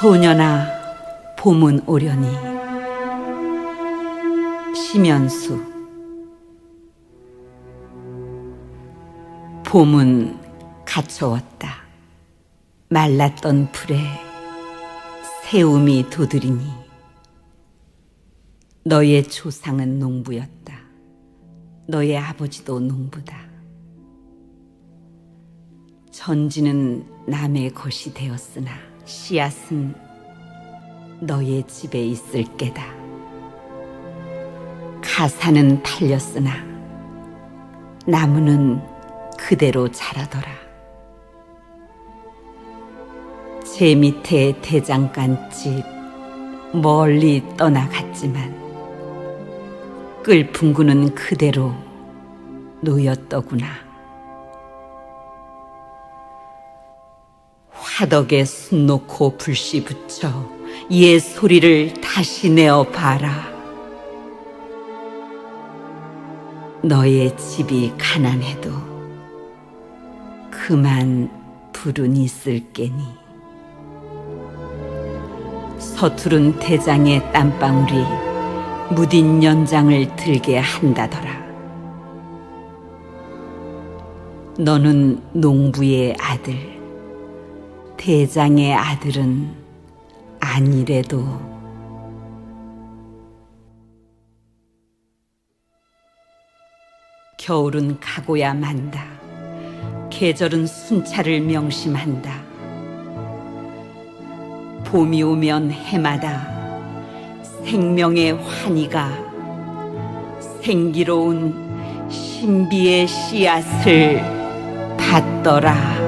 소년아 봄은 오려니. 심연수. 봄은 갇혀왔다. 말랐던 풀에 새움이 도드리니. 너의 조상은 농부였다. 너의 아버지도 농부다. 전지는 남의 것이 되었으나 씨앗은 너의 집에 있을 게다. 가사는 팔렸으나 나무는 그대로 자라더라. 제 밑에 대장간집 멀리 떠나갔지만 끌풍구는 그대로 놓였더구나. 화덕에 숨 놓고 불씨 붙여 옛 소리를 다시 내어 봐라. 너의 집이 가난해도 그만 불은 있을 게니. 서투른 대장의 땀방울이 무딘 연장을 들게 한다더라. 너는 농부의 아들. 대장의 아들은 아니래도 겨울은 가고야 만다. 계절은 순찰을 명심한다. 봄이 오면 해마다 생명의 환희가 생기로운 신비의 씨앗을 받더라.